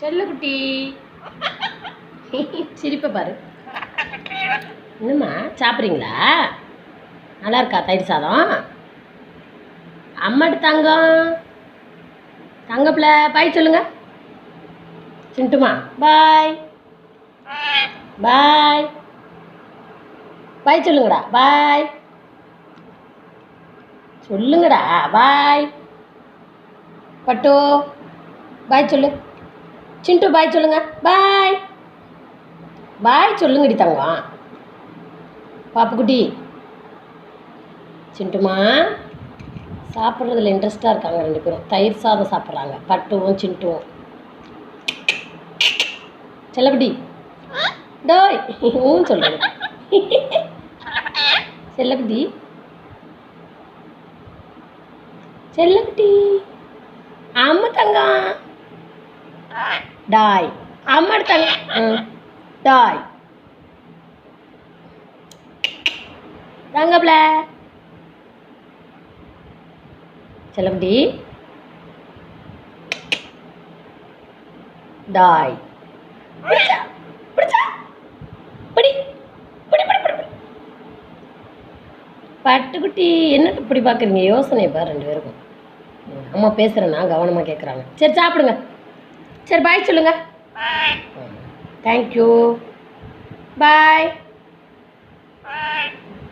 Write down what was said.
செல்லக்குட்டி சிரிப்பை பாரு. என்னம்மா சாப்பிட்றீங்களா? நல்லா இருக்கா தயிர் சாதம்? அம்மாட்டு தங்கம். தங்கப்பில் பாய் சொல்லுங்க. சிண்டுமா பாய் பாய் பாய் சொல்லுங்கடா பாய் சொல்லுங்கடா பாய் பட்டு பாய் சொல்லு. சிண்டு பாய் சொல்லுங்க. பாய் பாய் சொல்லுங்கடி தங்கம். பாப்புக்குட்டி. சிண்டுமா சாப்பிட்றதுல இன்ட்ரெஸ்டாக இருக்காங்க ரெண்டு பேரும். தயிர் சாதம் சாப்பிட்றாங்க. பட்டுவும் சிண்டுவும். செல்லப்படி டோய் ஊன்னு சொல்லுங்க செல்லப்படி செல்லக்குட்டி அம்மா தங்கம். டாய் அம்மா தங்கம் ம் டாய் தங்கப்ல செல்லக்குட்டி டாய் பிடிச்சா? பிடிச்சா? பிடி. பிடி பிடி பிடி பிடி. பட்டுக்குட்டி என்ன இப்படி பார்க்குறீங்க யோசனை பாரு ரெண்டு பேருக்கும். அம்மா பேசுகிறேன்னா கவனமாக கேட்குறாங்க சரி சாப்பிடுங்க. சரி பாய் சொல்லுங்க. Thank you bye